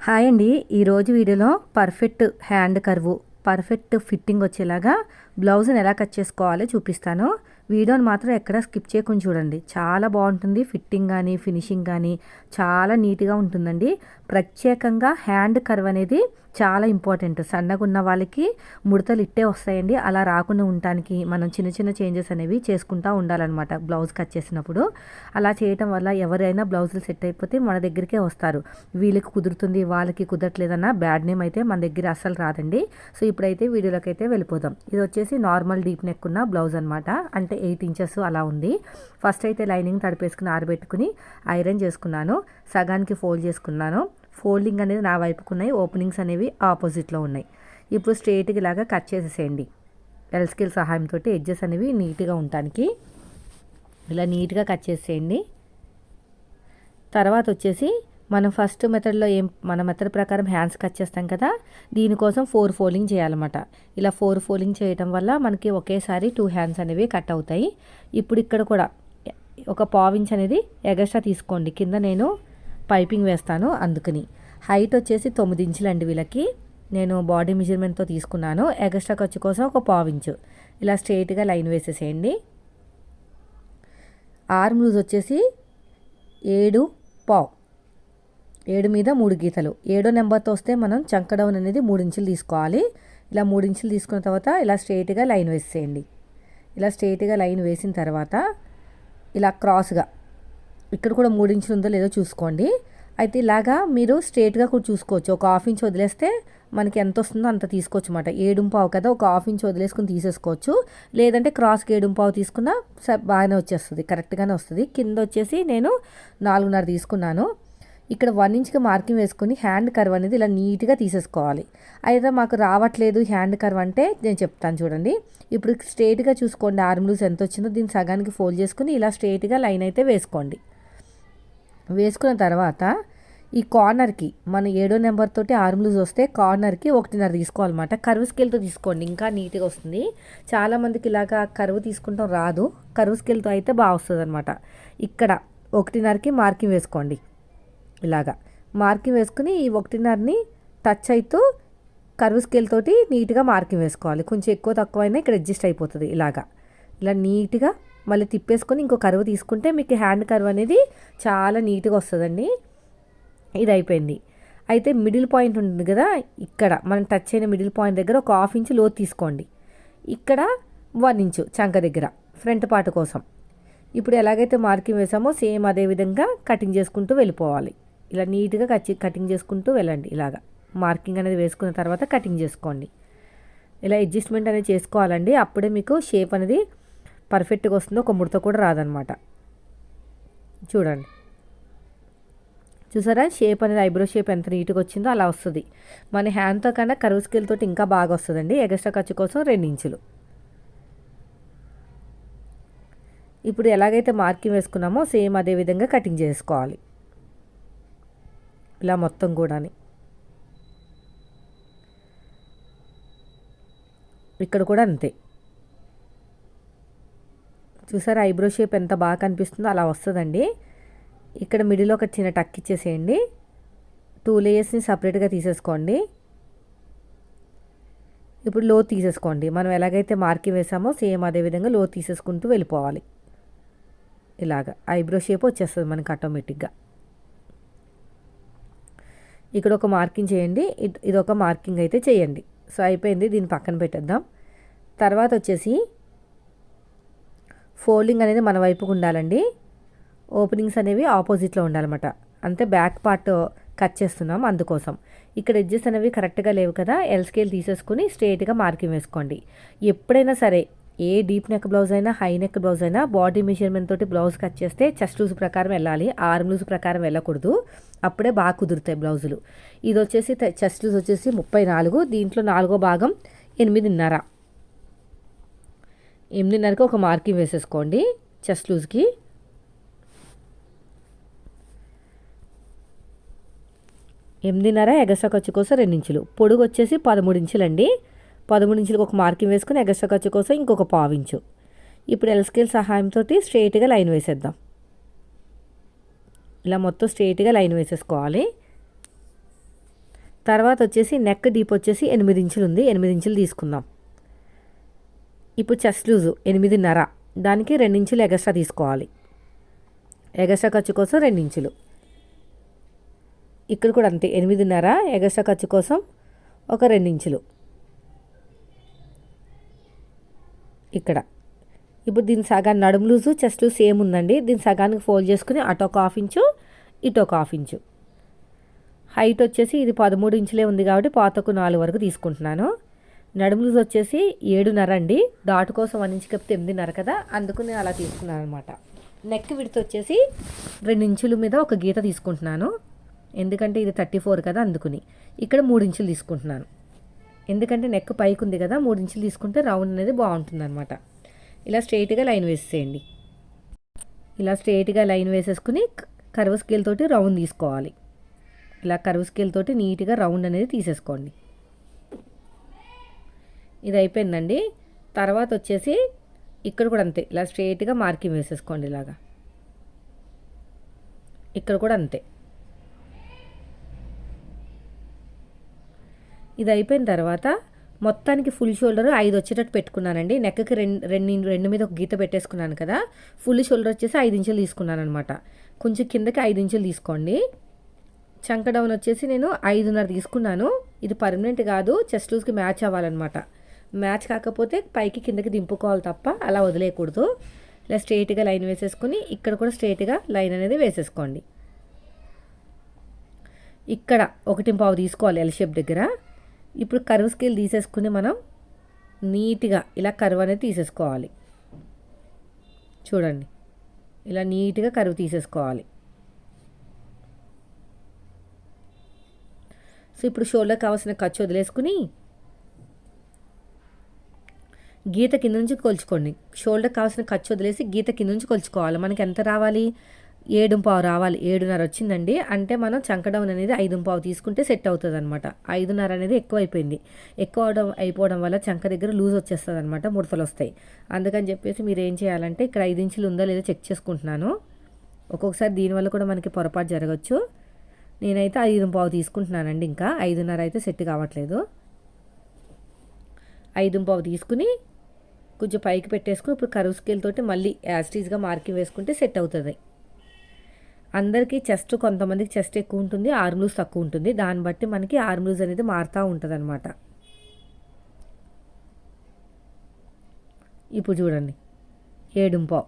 Hi అండి. ఈరోజు వీడియోలో perfect hand curve perfect fitting వచ్చేలాగా బ్లౌజ్ని ఎలా కట్ చేసుకోవాలో చూపిస్తాను. వీడియోని మాత్రం ఎక్కడ స్కిప్ చేయకుండా చూడండి. చాలా బాగుంటుంది. ఫిట్టింగ్ కానీ ఫినిషింగ్ కానీ చాలా నీట్గా ఉంటుందండి. ప్రత్యేకంగా హ్యాండ్ కర్వ్ అనేది చాలా ఇంపార్టెంట్. సన్నగా ఉన్న వాళ్ళకి ముడతలు ఇట్టే వస్తాయండి. అలా రాకుండా ఉండటానికి మనం చిన్న చిన్న చేంజెస్ అనేవి చేసుకుంటూ ఉండాలన్నమాట బ్లౌజ్ కట్ చేసినప్పుడు. అలా చేయటం వల్ల ఎవరైనా బ్లౌజులు సెట్ అయిపోతే మన దగ్గరికే వస్తారు. వీళ్ళకి కుదురుతుంది వాళ్ళకి కుదరట్లేదన్న బ్యాడ్ నేమ్ అయితే మన దగ్గర అస్సలు రాదండి. సో ఇప్పుడైతే వీడియోలోకి అయితే వెళ్ళిపోదాం. ఇది వచ్చేసి నార్మల్ డీప్ నెక్ ఉన్న బ్లౌజ్ అనమాట అంటే ఎయిట్ ఇంచెస్ అలా ఉంది. ఫస్ట్ అయితే లైనింగ్ తడిపేసుకుని ఆరబెట్టుకుని ఐరన్ చేసుకున్నాను. సగానికి ఫోల్డ్ చేసుకున్నాను. ఫోల్డింగ్ అనేది నా వైపుకు ఉన్నాయి. ఓపెనింగ్స్ అనేవి ఆపోజిట్లో ఉన్నాయి. ఇప్పుడు స్ట్రేట్గా ఇలాగా కట్ చేసేసేయండి. ఎల్ స్కేల్ సహాయంతో ఎడ్జెస్ అనేవి నీట్గా ఉండటానికి ఇలా నీట్గా కట్ చేసేయండి తర్వాత వచ్చేసి మనం ఫస్ట్ మెథడ్లో ఏం మన మెథడ్ ప్రకారం హ్యాండ్స్ కట్ చేస్తాం కదా దీనికోసం ఫోర్ ఫోల్డింగ్ చేయాలన్నమాట. ఇలా ఫోర్ ఫోల్డింగ్ చేయటం వల్ల మనకి ఒకేసారి టూ హ్యాండ్స్ అనేవి కట్ అవుతాయి. ఇప్పుడు ఇక్కడ కూడా ఒక పావించ్ అనేది ఎగస్ట్రా తీసుకోండి. కింద నేను పైపింగ్ వేస్తాను అందుకని. హైట్ వచ్చేసి తొమ్మిది ఇంచులండి వీళ్ళకి. నేను బాడీ మెజర్మెంట్తో తీసుకున్నాను. ఎగస్ట్రా ఖర్చు కోసం ఒక పావించు ఇలా స్ట్రైట్గా లైన్ వేసేసేయండి. ఆర్మ్ లూజ్ వచ్చేసి ఏడు పావు. ఏడు మీద మూడు గీతలు. ఏడో నెంబర్తో వస్తే మనం చంక డౌన్ అనేది మూడు ఇంచులు తీసుకోవాలి. ఇలా మూడు ఇంచులు తీసుకున్న తర్వాత ఇలా స్ట్రైట్గా లైన్ వేసేయండి. ఇలా స్ట్రైట్గా లైన్ వేసిన తర్వాత ఇలా క్రాస్గా ఇక్కడ కూడా మూడు ఇంచులు ఉందో లేదో చూసుకోండి. అయితే ఇలాగా మీరు స్ట్రేట్గా కూడా చూసుకోవచ్చు. ఒక హాఫ్ ఇంచ్ వదిలేస్తే మనకి ఎంత వస్తుందో అంత తీసుకోవచ్చు అనమాట ఏడుంపావు కదా ఒక హాఫ్ ఇంచ్ వదిలేసుకుని తీసేసుకోవచ్చు. లేదంటే క్రాస్కి ఏడుంపావు తీసుకున్నా బాగానే వచ్చేస్తుంది. కరెక్ట్గానే వస్తుంది. కింద వచ్చేసి నేను నాలుగున్నర తీసుకున్నాను. ఇక్కడ వన్ ఇంచ్కి మార్కింగ్ వేసుకుని హ్యాండ్ కర్వ్ అనేది ఇలా నీట్గా తీసేసుకోవాలి. అయితే మాకు రావట్లేదు హ్యాండ్ కర్వ్ అంటే నేను చెప్తాను చూడండి. ఇప్పుడు స్ట్రేట్గా చూసుకోండి ఆర్మ్ లూస్ ఎంత వచ్చిందో దీన్ని సగానికి ఫోల్డ్ చేసుకుని ఇలా స్ట్రేట్గా లైన్ అయితే వేసుకోండి. వేసుకున్న తర్వాత ఈ కార్నర్కి మన ఏడో నెంబర్ తోటి వస్తే కార్నర్కి ఒకటిన్నర తీసుకోవాలన్నమాట. కర్వ్ స్కేల్తో తీసుకోండి ఇంకా నీట్గా వస్తుంది. చాలామందికి ఇలాగా కర్వ్ తీసుకుంటాం రాదు. కర్వ్ స్కేల్తో అయితే బాగా వస్తుంది అనమాట ఇక్కడ ఒకటిన్నరకి మార్కింగ్ వేసుకోండి. ఇలాగా. మార్కింగ్ వేసుకుని ఈ ఒకటిన్నరని టచ్ అవుతూ కర్వ్ స్కేల్ తోటి నీట్గా మార్కింగ్ వేసుకోవాలి. కొంచెం ఎక్కువ తక్కువైనా ఇక్కడ అడ్జస్ట్ అయిపోతుంది ఇలాగా. ఇలా నీట్గా మళ్ళీ తిప్పేసుకొని ఇంకో కరువు తీసుకుంటే మీకు హ్యాండ్ కర్వ్ అనేది చాలా నీట్గా వస్తుందండి. ఇది అయిపోయింది. అయితే మిడిల్ పాయింట్ ఉంటుంది కదా ఇక్కడ మనం టచ్ అయిన మిడిల్ పాయింట్ దగ్గర ఒక హాఫ్ ఇంచ్ లోతు తీసుకోండి. ఇక్కడ వన్ ఇంచు చంక దగ్గర ఫ్రంట్ పార్ట్ కోసం. ఇప్పుడు ఎలాగైతే మార్కింగ్ వేసామో సేమ్ అదే విధంగా కటింగ్ చేసుకుంటూ వెళ్ళిపోవాలి. ఇలా నీట్గా కచ్చి కటింగ్ చేసుకుంటూ వెళ్ళండి ఇలాగా. మార్కింగ్ అనేది వేసుకున్న తర్వాత కటింగ్ చేసుకోండి. ఇలా అడ్జస్ట్మెంట్ అనేది చేసుకోవాలండి. అప్పుడే మీకు షేప్ అనేది పర్ఫెక్ట్గా వస్తుంది ఒక ముడత కూడా రాదనమాట. చూడండి. చూసారా? షేప్ అనేది ఐబ్రో షేప్ ఎంత నీట్గా వచ్చిందో అలా వస్తుంది. మన హ్యాండ్తో కన్నా కరువు స్కేల్ తోటి ఇంకా బాగా వస్తుందండి. ఎగస్ట్రా ఖర్చు కోసం రెండు ఇంచులు. ఇప్పుడు ఎలాగైతే మార్కింగ్ వేసుకున్నామో సేమ్ అదే విధంగా కటింగ్ చేసుకోవాలి. ఇలా మొత్తం కూడాని. ఇక్కడ కూడా అంతే. చూసారా ఐబ్రో షేప్ ఎంత బాగా కనిపిస్తుందో అలా వస్తుందండి. ఇక్కడ మిడిల్ ఒక చిన్న టక్ ఇచ్చేసేయండి. టూ లేయర్స్ని సపరేట్గా తీసేసుకోండి. ఇప్పుడు లో తీసేసుకోండి. మనం ఎలాగైతే మార్కింగ్ వేసామో సేమ్ అదే విధంగా లో తీసేసుకుంటూ వెళ్ళిపోవాలి. ఇలాగ. ఐబ్రో షేప్ వచ్చేస్తుంది మనకి ఆటోమేటిక్గా. ఇక్కడ ఒక మార్కింగ్ చేయండి. ఇది ఒక మార్కింగ్ అయితే చేయండి. సో అయిపోయింది. దీన్ని పక్కన పెట్టేద్దాం. తర్వాత వచ్చేసి ఫోల్డింగ్ అనేది మన వైపుకు ఉండాలండి. ఓపెనింగ్స్ అనేవి ఆపోజిట్లో ఉండాలన్నమాట. అంతే బ్యాక్ పార్ట్ కట్ చేస్తున్నాం అందుకోసం. ఇక్కడ ఎడ్జెస్ అనేవి కరెక్ట్గా లేవు కదా. ఎల్ స్కేల్ తీసేసుకుని స్ట్రేట్గా మార్కింగ్ వేసుకోండి. ఎప్పుడైనా సరే ఏ డీప్ నెక్ బ్లౌజ్ అయినా హై నెక్ బ్లౌజ్ అయినా బాడీ మెజర్మెంట్ తోటి బ్లౌజ్ కట్ చేస్తే చెస్ట్ లూజ్ ప్రకారం వెళ్ళాలి ఆర్మ్ లూజ్ ప్రకారం వెళ్ళకూడదు. అప్పుడే బాగా కుదురుతాయి బ్లౌజులు. ఇది వచ్చేసి చెస్ట్ లూజ్ వచ్చేసి ముప్పై నాలుగు దీంట్లో నాలుగో భాగం ఎనిమిదిన్నర. ఎనిమిదిన్నరకు ఒక మార్కింగ్ వేసేసుకోండి చెస్ట్ లూజ్కి. ఎనిమిదిన్నర ఎగస్ట్రా ఖర్చు కోసం రెండు ఇంచులు పొడుగు వచ్చేసి పదమూడు ఇంచులండి. పదమూడు ఇంచులకు ఒక మార్కింగ్ వేసుకుని ఎగస్ట్రా ఖర్చు కోసం ఇంకొక పావించు. ఇప్పుడు ఎల్ స్కేల్ సహాయంతో స్ట్రైట్గా లైన్ వేసేద్దాం. ఇలా మొత్తం స్ట్రైట్గా లైన్ వేసేసుకోవాలి. తర్వాత వచ్చేసి నెక్ డీప్ వచ్చేసి ఎనిమిది ఇంచులు ఉంది. ఎనిమిది ఇంచులు తీసుకుందాం. ఇప్పుడు చెస్ట్ లూజు ఎనిమిదిన్నర. దానికి రెండించులు ఎగస్ట్రా తీసుకోవాలి. ఎగస్ట్రా ఖర్చు కోసం రెండించులు ఇక్కడ కూడా అంతే ఎనిమిదిన్నర ఎగస్ట్రా ఖర్చు కోసం ఒక రెండించులు ఇక్కడ. ఇప్పుడు దీని సగాన్ని నడుము లూజు చెస్ట్ లూజ్ సేమ్ ఉందండి. దీని సగానికి ఫోల్డ్ చేసుకుని అటు ఒక హాఫ్ ఇంచు ఇటు ఒక హాఫ్ ఇంచు. హైట్ వచ్చేసి ఇది పదమూడు ఇంచులే ఉంది కాబట్టి పాతకు నాలుగు వరకు తీసుకుంటున్నాను. నడుము లూజ్ వచ్చేసి ఏడున్నర అండి. డాట్ కోసం వన్ ఇంచు కప్పితే ఎనిమిదిన్నర కదా అందుకు నేను అలా తీసుకున్నాను అనమాట నెక్ విడత వచ్చేసి రెండు ఇంచుల మీద ఒక గీత తీసుకుంటున్నాను. ఎందుకంటే ఇది థర్టీ ఫోర్ కదా అందుకుని. ఇక్కడ మూడు ఇంచులు తీసుకుంటున్నాను. ఎందుకంటే నెక్ పైకి ఉంది కదా మూడు ఇంచులు తీసుకుంటే రౌండ్ అనేది బాగుంటుంది అనమాట ఇలా స్ట్రైట్గా లైన్ వేసేయండి ఇలా స్ట్రైట్గా లైన్ వేసేసుకుని కరువు స్కేల్ తోటి రౌండ్ తీసుకోవాలి. ఇలా కరువు స్కేల్ తోటి నీట్గా రౌండ్ అనేది తీసేసుకోండి. ఇది అయిపోయిందండి. తర్వాత వచ్చేసి ఇక్కడ కూడా అంతే ఇలా స్ట్రైట్గా మార్కింగ్ వేసేసుకోండి ఇలాగా. ఇక్కడ కూడా అంతే. ఇది అయిపోయిన తర్వాత మొత్తానికి ఫుల్ షోల్డర్ ఐదు వచ్చేటట్టు పెట్టుకున్నానండి. నెక్కకి రెండు రెండు రెండు మీద ఒక గీత పెట్టేసుకున్నాను కదా. ఫుల్ షోల్డర్ వచ్చేసి ఐదు ఇంచులు తీసుకున్నాను అనమాట కొంచెం కిందకి ఐదు ఇంచులు తీసుకోండి. చంక డౌన్ వచ్చేసి నేను ఐదున్నర తీసుకున్నాను. ఇది పర్మనెంట్ కాదు చెస్ట్ లూజ్కి మ్యాచ్ అవ్వాలన్నమాట. మ్యాచ్ కాకపోతే పైకి కిందకి దింపుకోవాలి తప్ప అలా వదిలేయకూడదు. ఇలా స్ట్రైట్గా లైన్ వేసేసుకుని ఇక్కడ కూడా స్ట్రైట్గా లైన్ అనేది వేసేసుకోండి. ఇక్కడ ఒకటి పావు తీసుకోవాలి ఎల్ షేప్ దగ్గర. ఇప్పుడు కర్వ్ స్కేల్ తీసేసుకుని మనం నీట్గా ఇలా కర్వ్ అనేది తీసేసుకోవాలి. చూడండి. ఇలా నీట్గా కర్వ్ తీసేసుకోవాలి. సో ఇప్పుడు షోల్డర్ కావాల్సిన ఖర్చు వదిలేసుకుని గీత కింద నుంచి కొలుచుకోండి. షోల్డర్ కావాల్సిన ఖర్చు వదిలేసి గీత కింద నుంచి కొలుచుకోవాలి. మనకి ఎంత రావాలి? ఏడుంపావు రావాలి ఏడున్నర వచ్చిందండి. అంటే మనం చంకడౌన్ అనేది ఐదుంపావు తీసుకుంటే సెట్ అవుతుంది అనమాట ఐదున్నర అనేది ఎక్కువ అయిపోయింది ఎక్కువ అవడం అయిపోవడం వల్ల చంక దగ్గర లూజ్ వచ్చేస్తుంది అనమాట ముడతలు వస్తాయి అందుకని చెప్పేసి మీరు ఏం చేయాలంటే ఇక్కడ ఐదు ఇంచులు ఉందో లేదో చెక్ చేసుకుంటున్నాను. ఒక్కొక్కసారి దీనివల్ల కూడా మనకి పొరపాటు జరగచ్చు. నేనైతే ఐదు పావు తీసుకుంటున్నానండి ఇంకా. ఐదున్నర అయితే సెట్ కావట్లేదు. ఐదుంపావు తీసుకుని కొంచెం పైకి పెట్టేసుకుని ఇప్పుడు కరువు స్కేల్ తోటి మళ్ళీ యాస్టీజ్గా మార్కింగ్ వేసుకుంటే సెట్ అవుతుంది. అందరికీ చెస్ట్ కొంతమందికి చెస్ట్ ఎక్కువ ఉంటుంది ఆర్మ్లూస్ తక్కువ ఉంటుంది. దాన్ని బట్టి మనకి ఆర్మ్లూస్ అనేది మారుతూ ఉంటుంది అనమాట ఇప్పుడు చూడండి. ఏడుంపావు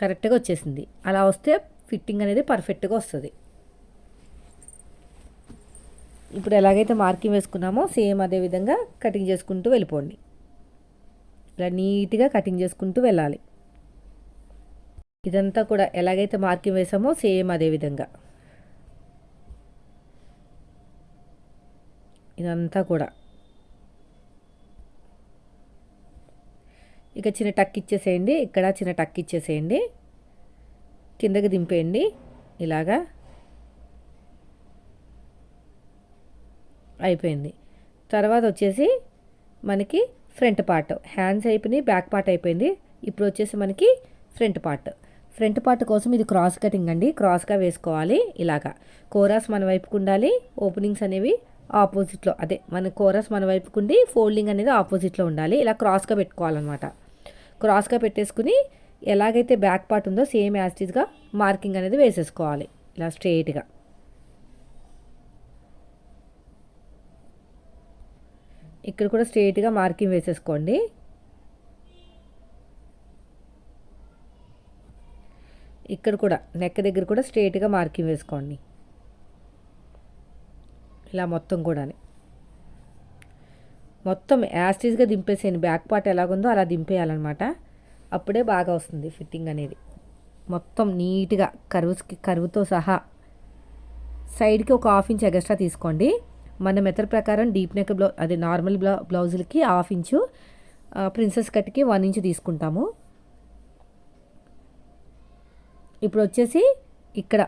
కరెక్ట్గా వచ్చేసింది. అలా వస్తే ఫిట్టింగ్ అనేది పర్ఫెక్ట్గా వస్తుంది. ఇప్పుడు ఎలాగైతే మార్కింగ్ వేసుకున్నామో సేమ్ అదే విధంగా కటింగ్ చేసుకుంటూ వెళ్ళిపోండి. ఇలా నీట్గా కటింగ్ చేసుకుంటూ వెళ్ళాలి. ఇదంతా కూడా ఎలాగైతే మార్కింగ్ వేసామో సేమ్ అదే విధంగా. ఇదంతా కూడా. ఇక చిన్న టక్ ఇచ్చేసేయండి. ఇక్కడ చిన్న టక్ ఇచ్చేసేయండి. కిందకి దింపేయండి. ఇలాగా అయిపోయింది. తర్వాత వచ్చేసి మనకి ఫ్రంట్ పార్ట్. హ్యాండ్స్ అయిపోయినాయి బ్యాక్ పార్ట్ అయిపోయింది. ఇప్పుడు వచ్చేసి మనకి ఫ్రంట్ పార్ట్. ఫ్రంట్ పార్ట్ కోసం ఇది క్రాస్ కటింగ్ అండి. క్రాస్గా వేసుకోవాలి. ఇలాగా కోరాస్ మన వైపుకు ఉండాలి. ఓపెనింగ్స్ అనేవి ఆపోజిట్లో అదే మన కోరస్ మన వైపుకు ఉండి ఫోల్డింగ్ అనేది ఆపోజిట్లో ఉండాలి. ఇలా క్రాస్గా పెట్టుకోవాలన్నమాట. క్రాస్గా పెట్టేసుకుని ఎలాగైతే బ్యాక్ పార్ట్ ఉందో సేమ్ యాస్టీస్గా మార్కింగ్ అనేది వేసేసుకోవాలి. ఇలా స్ట్రెయిట్గా. ఇక్కడ కూడా స్ట్రెయిట్గా మార్కింగ్ వేసేసుకోండి. ఇక్కడ కూడా నెక్ దగ్గర కూడా స్ట్రైట్గా మార్కింగ్ వేసుకోండి. ఇలా మొత్తం కూడా మొత్తం యాస్టీస్గా దింపేసేయండి. బ్యాక్ పార్ట్ ఎలాగుందో అలా దింపేయాలన్నమాట. అప్పుడే బాగా వస్తుంది ఫిట్టింగ్ అనేది. మొత్తం నీట్గా కరువుకి కరువుతో సహా సైడ్కి ఒక హాఫ్ ఇంచ్ ఎగస్ట్రా తీసుకోండి. మన మెథడ్ ప్రకారం డీప్ నెక్ బ్లౌ అదే నార్మల్ బ్లౌ బ్లౌజులకి హాఫ్ ఇంచు ప్రిన్సెస్ కట్కి వన్ ఇంచ్ తీసుకుంటాము. ఇప్పుడు వచ్చేసి ఇక్కడ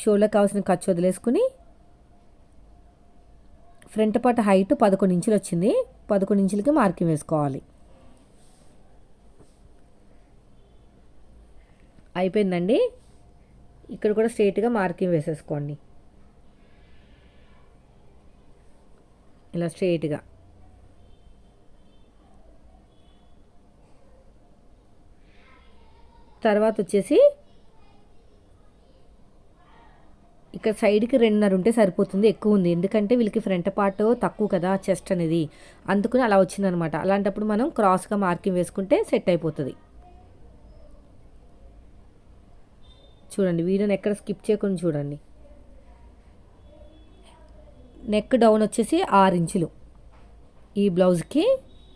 షోల్డర్ కావాల్సిన ఖర్చు వదిలేసుకుని ఫ్రంట్ పార్ట్ హైట్ పదకొండు ఇంచులు వచ్చింది. పదకొండు ఇంచులకి మార్కింగ్ వేసుకోవాలి. అయిపోయిందండి. ఇక్కడ కూడా స్ట్రేట్గా మార్కింగ్ వేసేసుకోండి. ఇలా స్ట్రేట్గా తర్వాత వచ్చేసి ఇక్కడ సైడ్కి రెండున్నర ఉంటే సరిపోతుంది ఎక్కువ ఉంది. ఎందుకంటే వీళ్ళకి ఫ్రంట్ పార్ట్ తక్కువ కదా చెస్ట్ అనేది. అందుకని అలా వచ్చిందనమాట. అలాంటప్పుడు మనం క్రాస్గా మార్కింగ్ వేసుకుంటే సెట్ అయిపోతుంది. చూడండి వీడియోని ఎక్కడ స్కిప్ చేయకుండా చూడండి. నెక్ డౌన్ వచ్చేసి ఆరు ఇంచులు. ఈ బ్లౌజ్కి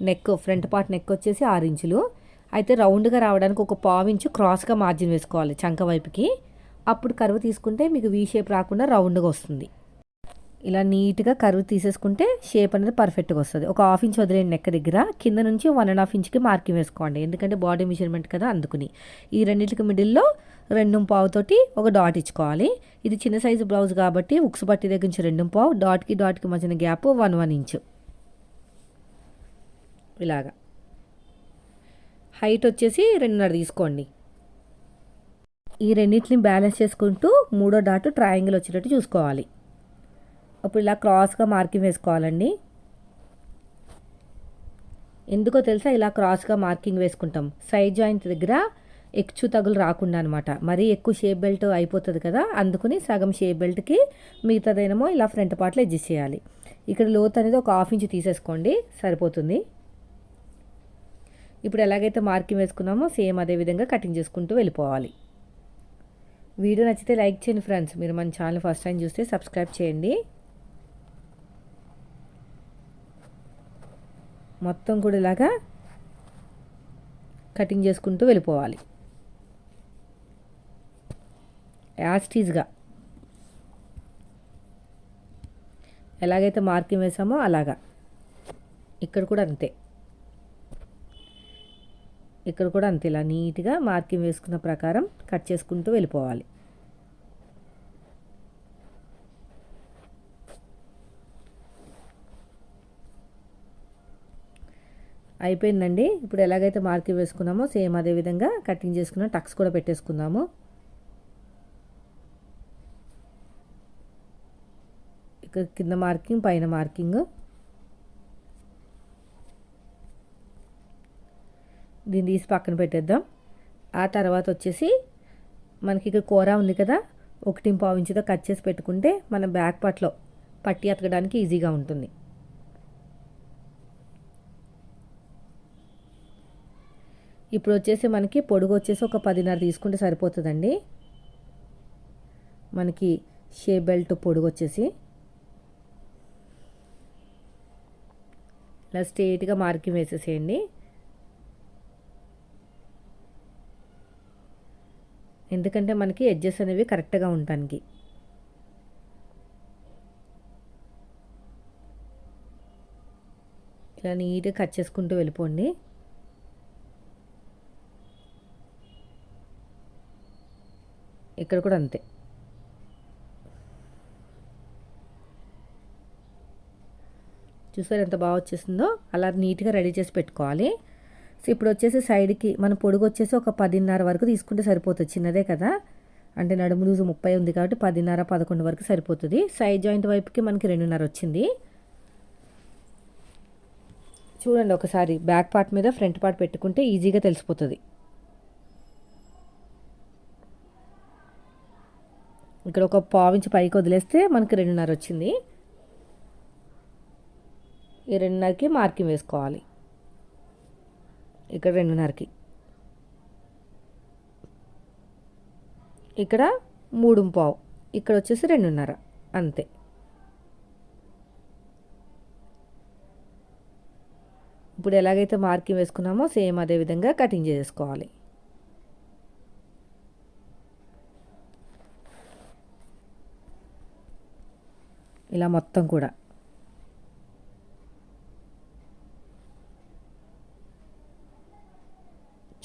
నెక్ ఫ్రంట్ పార్ట్ నెక్ వచ్చేసి ఆరు ఇంచులు. అయితే రౌండ్గా రావడానికి ఒక పావు ఇంచు క్రాస్గా మార్జిన్ వేసుకోవాలి చంక వైపుకి. అప్పుడు కరువు తీసుకుంటే మీకు వీ షేప్ రాకుండా రౌండ్గా వస్తుంది. ఇలా నీట్గా కరువు తీసేసుకుంటే షేప్ అనేది పర్ఫెక్ట్గా వస్తుంది. ఒక హాఫ్ ఇంచ్ వదిలేండి నెక్క దగ్గర. కింద నుంచి వన్ అండ్ హాఫ్ ఇంచ్కి మార్కింగ్ వేసుకోండి. ఎందుకంటే బాడీ మెజర్మెంట్ కదా అందుకుని. ఈ రెండింటికి మిడిల్లో రెండు పావుతోటి ఒక డాట్ ఇచ్చుకోవాలి. ఇది చిన్న సైజు బ్లౌజ్ కాబట్టి ఉక్స్ పట్టి దగ్గర నుంచి రెండు పావు డాట్కి డాట్కి మధ్యన గ్యాప్ వన్ వన్ ఇంచు ఇలాగా. హైట్ వచ్చేసి రెండున్నర తీసుకోండి. ఈ రెండింటిని బ్యాలెన్స్ చేసుకుంటూ మూడో డాట్ ట్రయాంగిల్ వచ్చేటట్టు చూసుకోవాలి. అప్పుడు ఇలా క్రాస్గా మార్కింగ్ వేసుకోవాలండి. ఎందుకో తెలుసా? ఇలా క్రాస్గా మార్కింగ్ వేసుకుంటాం. సైడ్ జాయింట్ దగ్గర ఎక్చు తగులు రాకుండా అనమాట మరీ ఎక్కువ షేప్ బెల్ట్ అయిపోతుంది కదా? అందుకుని సగం షేప్ బెల్ట్కి మిగతాదేమో ఇలా ఫ్రంట్ పార్ట్లో అడ్జస్ట్ చేయాలి. ఇక్కడ లోత్ అనేది ఒక హాఫ్ ఇంచ్ తీసేసుకోండి. సరిపోతుంది. ఇప్పుడు ఎలాగైతే మార్కింగ్ వేసుకున్నామో సేమ్ అదే విధంగా కటింగ్ చేసుకుంటూ వెళ్ళిపోవాలి. వీడియో నచ్చితే లైక్ చేయండి ఫ్రెండ్స్. మీరు మన ఛానల్ ఫస్ట్ టైం చూస్తే సబ్స్క్రైబ్ చేయండి. మొత్తం కూడా ఇలాగా కటింగ్ చేసుకుంటూ వెళ్ళిపోవాలి. యాస్టీజ్గా ఎలాగైతే మార్కింగ్ వేసామో అలాగా. ఇక్కడ కూడా అంతే. ఇక్కడ కూడా అంతే. ఇలా నీట్గా మార్కింగ్ వేసుకున్న ప్రకారం కట్ చేసుకుంటూ వెళ్ళిపోవాలి. అయిపోయిందండి. ఇప్పుడు ఎలాగైతే మార్కింగ్ వేసుకున్నామో సేమ్ అదే విధంగా కటింగ్ చేసుకున్న టక్స్ కూడా పెట్టేసుకుందాము. ఇక్కడ కింద మార్కింగ్ పైన మార్కింగ్. దీన్ని తీసి పక్కన పెట్టేద్దాం. ఆ తర్వాత వచ్చేసి మనకి ఇక్కడ కూర ఉంది కదా ఒకటి పావు ఇంచుతో కట్ చేసి పెట్టుకుంటే మన బ్యాక్ పార్ట్లో పట్టి అతకడానికి ఈజీగా ఉంటుంది. ఇప్పుడు వచ్చేసి మనకి పొడుగు వచ్చేసి ఒక పదిన్నర తీసుకుంటే సరిపోతుందండి. మనకి షే బెల్ట్ పొడుగు వచ్చేసి. ఇలా స్ట్రేట్గా మార్కింగ్ వేసేసేయండి. ఎందుకంటే మనకి ఎడ్జెస్ అనేవి కరెక్ట్గా ఉండటానికి. ఇలా నీట్గా కట్ చేసుకుంటూ వెళ్ళిపోండి. ఇక్కడ కూడా అంతే. చూసారు ఎంత బాగా వచ్చేసిందో? అలా నీట్గా రెడీ చేసి పెట్టుకోవాలి. సో ఇప్పుడు వచ్చేసి సైడ్కి మన పొడుగు వచ్చేసి ఒక పదిన్నర వరకు తీసుకుంటే సరిపోతుంది. చిన్నదే కదా? అంటే నడుము లూజు ముప్పై ఉంది కాబట్టి పదిన్నర పదకొండు వరకు సరిపోతుంది. సైడ్ జాయింట్ వైపుకి మనకి రెండున్నర వచ్చింది. చూడండి ఒకసారి బ్యాక్ పార్ట్ మీద ఫ్రంట్ పార్ట్ పెట్టుకుంటే ఈజీగా తెలిసిపోతుంది. ఇక్కడ ఒక పావించి పైకి వదిలేస్తే మనకి రెండున్నర వచ్చింది. ఈ రెండున్నరకి మార్కింగ్ వేసుకోవాలి. ఇక్కడ రెండున్నరకి. ఇక్కడ మూడు పావు. ఇక్కడ వచ్చేసి రెండున్నర. అంతే. ఇప్పుడు ఎలాగైతే మార్కింగ్ వేసుకున్నామో సేమ్ అదే విధంగా కటింగ్ చేసుకోవాలి. ఇలా మొత్తం కూడా.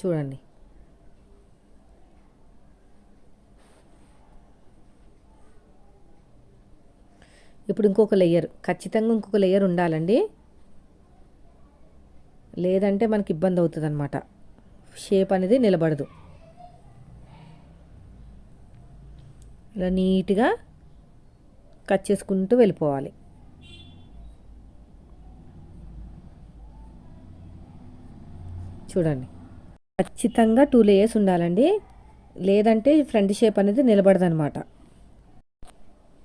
చూడండి. ఇప్పుడు ఇంకొక లేయర్ ఖచ్చితంగా ఇంకొక లేయర్ ఉండాలండి. లేదంటే మనకి ఇబ్బంది అవుతుంది అనమాట షేప్ అనేది నిలబడదు. ఇలా నీట్గా కట్ చేసుకుంటూ వెళ్ళిపోవాలి. చూడండి. ఖచ్చితంగా టూ లేయర్స్ ఉండాలండి. లేదంటే ఫ్రంట్ షేప్ అనేది నిలబడదనమాట.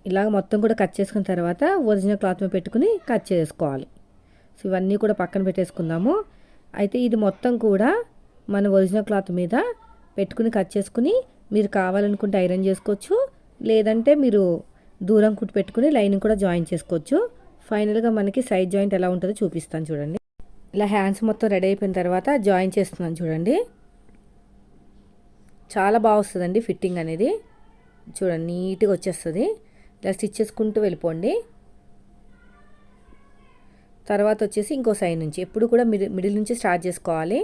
ఇలాగ మొత్తం కూడా కట్ చేసుకున్న తర్వాత ఒరిజినల్ క్లాత్ మీద పెట్టుకుని కట్ చేసుకోవాలి. సో ఇవన్నీ కూడా పక్కన పెట్టేసుకుందాము. అయితే ఇది మొత్తం కూడా మన ఒరిజినల్ క్లాత్ మీద పెట్టుకుని కట్ చేసుకుని మీరు కావాలనుకుంటే ఐరన్ చేసుకోవచ్చు. లేదంటే మీరు దూరం కుట్టి పెట్టుకుని లైనింగ్ కూడా జాయిన్ చేసుకోవచ్చు. ఫైనల్గా మనకి సైడ్ జాయింట్ ఎలా ఉంటుందో చూపిస్తాను చూడండి. ఇలా హ్యాండ్స్ మొత్తం రెడీ అయిపోయిన తర్వాత జాయిన్ చేస్తున్నాను చూడండి. చాలా బాగా వస్తుందండి ఫిట్టింగ్ అనేది. చూడండి నీట్గా వచ్చేస్తుంది. ఇలా స్టిచ్ చేసుకుంటూ వెళ్ళిపోండి. తర్వాత వచ్చేసి ఇంకో సైడ్ నుంచి. ఎప్పుడు కూడా మిడిల్ మిడిల్ నుంచి స్టార్ట్ చేసుకోవాలి.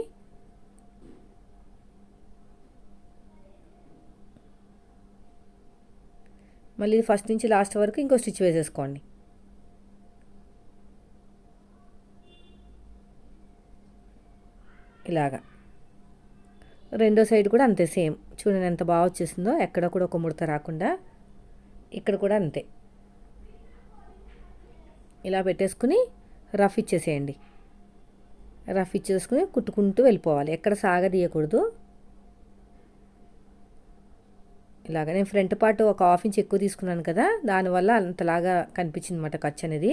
మళ్ళీ ఫస్ట్ నుంచి లాస్ట్ వరకు ఇంకో స్టిచ్ వేసేసుకోండి. ఇలాగా. రెండో సైడ్ కూడా అంతే సేమ్ చూడండి ఎంత బాగా వచ్చేసిందో ఎక్కడ కూడా ఒక ముడత రాకుండా ఇక్కడ కూడా అంతే. ఇలా పెట్టేసుకుని రఫ్ ఇచ్చేసేయండి. రఫ్ ఇచ్చేసుకుని కుట్టుకుంటూ వెళ్ళిపోవాలి. ఎక్కడ సాగదీయకూడదు. ఇలాగ. నేను ఫ్రంట్ పార్ట్ ఒక హాఫ్ ఇంచ్ ఎక్కువ తీసుకున్నాను కదా దానివల్ల అంతలాగా కనిపించింది అనమాట ఖర్చు అనేది.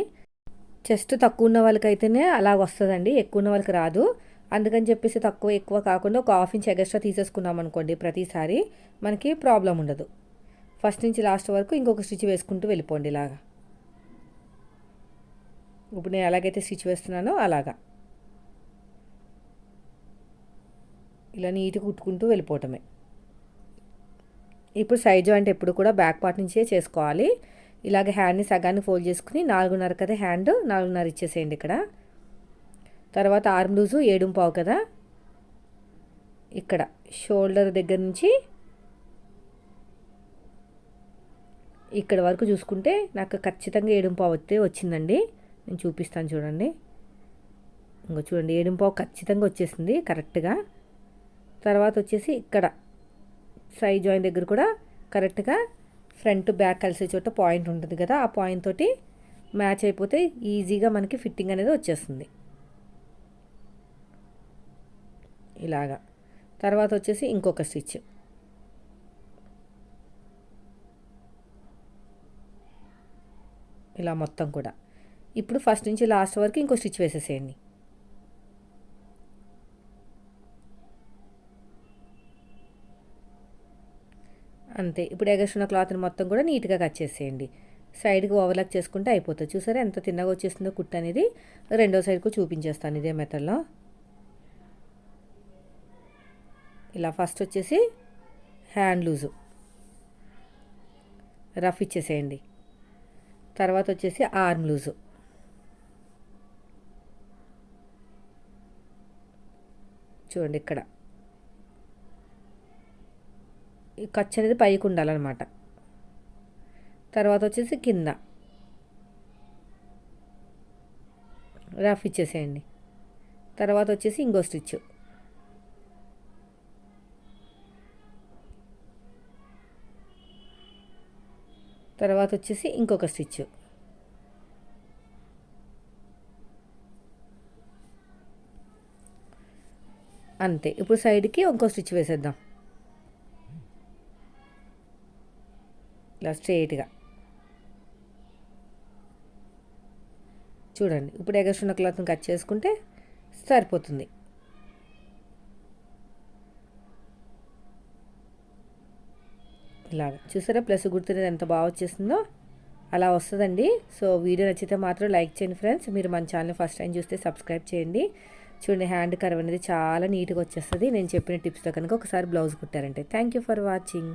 చెస్ట్ తక్కువ ఉన్న వాళ్ళకైతేనే అలాగ వస్తుందండి ఎక్కువ ఉన్న వాళ్ళకి రాదు. అందుకని చెప్పేసి తక్కువ ఎక్కువ కాకుండా ఒక హాఫ్ ఇంచ్ ఎగస్ట్రా తీసేసుకున్నాం అనుకోండి ప్రతిసారి మనకి ప్రాబ్లం ఉండదు. ఫస్ట్ నుంచి లాస్ట్ వరకు ఇంకొక స్టిచ్ వేసుకుంటూ వెళ్ళిపోండి ఇలాగా. ఇప్పుడు నేను ఎలాగైతే స్టిచ్ వేస్తున్నానో అలాగా. ఇలా నీట్గా కుట్టుకుంటూ వెళ్ళిపోవటమే. ఇప్పుడు సైడ్ జాయింట్ ఎప్పుడు కూడా బ్యాక్ పార్ట్ నుంచే చేసుకోవాలి. ఇలాగ హ్యాండ్ని సగాన్ని ఫోల్డ్ చేసుకుని నాలుగున్నర కదా హ్యాండ్ నాలుగున్నర ఇచ్చేసేయండి ఇక్కడ. తర్వాత ఆర్మ్ లూజు ఏడుం పావు కదా. ఇక్కడ షోల్డర్ దగ్గర నుంచి ఇక్కడ వరకు చూసుకుంటే నాకు ఖచ్చితంగా ఏడుంపావు వస్తే వచ్చిందండి. నేను చూపిస్తాను చూడండి. ఇంకో చూడండి ఏడుంపావు ఖచ్చితంగా వచ్చేసింది కరెక్ట్గా. తర్వాత వచ్చేసి ఇక్కడ ఫ్రై జాయిన్ దగ్గర కూడా కరెక్ట్గా ఫ్రంట్ బ్యాక్ కలిసే చోట పాయింట్ ఉంటుంది కదా ఆ పాయింట్ తోటి మ్యాచ్ అయిపోతే ఈజీగా మనకి ఫిట్టింగ్ అనేది వచ్చేస్తుంది. ఇలాగా. తర్వాత వచ్చేసి ఇంకొక స్టిచ్. ఇలా మొత్తం కూడా. ఇప్పుడు ఫస్ట్ నుంచి లాస్ట్ వరకు ఇంకో స్టిచ్ వేసేసేయండి. అంతే. ఇప్పుడు ఎగసిన క్లాత్ని మొత్తం కూడా నీట్గా కట్ చేసేయండి. సైడ్కి ఓవర్లాక్ చేసుకుంటే అయిపోతుంది. చూసారా ఎంత తిన్నగా వచ్చేస్తుందో కుట్టు అనేది? రెండో సైడ్కు చూపించేస్తాను ఇదే మెథడ్లో. ఇలా ఫస్ట్ వచ్చేసి హ్యాండ్ లూజు. రఫ్ ఇచ్చేసేయండి. తర్వాత వచ్చేసి ఆర్మ్ లూజు. చూడండి ఇక్కడ. ఖర్చు అనేది పైకి ఉండాలన్నమాట. తర్వాత వచ్చేసి కింద. రఫ్ ఇచ్చేసేయండి. తర్వాత వచ్చేసి ఇంకో స్టిచ్. తర్వాత వచ్చేసి ఇంకొక స్టిచ్. అంతే. ఇప్పుడు సైడ్కి ఇంకో స్టిచ్ వేసేద్దాం. ఇలా స్ట్రైట్గా చూడండి ఇప్పుడు ఎగస్ట్రున్న క్లాత్ని కట్ చేసుకుంటే సరిపోతుంది. ఇలాగ. చూసారా? ప్లస్ గుర్తునేది ఎంత బాగా వచ్చేస్తుందో అలా వస్తుందండి. సో వీడియో నచ్చితే మాత్రం లైక్ చేయండి ఫ్రెండ్స్. మీరు మన ఛానల్ ఫస్ట్ టైం చూస్తే సబ్స్క్రైబ్ చేయండి. చూడండి హ్యాండ్ కర్వ్ అనేది చాలా నీట్గా వచ్చేస్తుంది. నేను చెప్పిన టిప్స్తో కనుక ఒకసారి blouse కుట్టారంటే. Thank you for watching.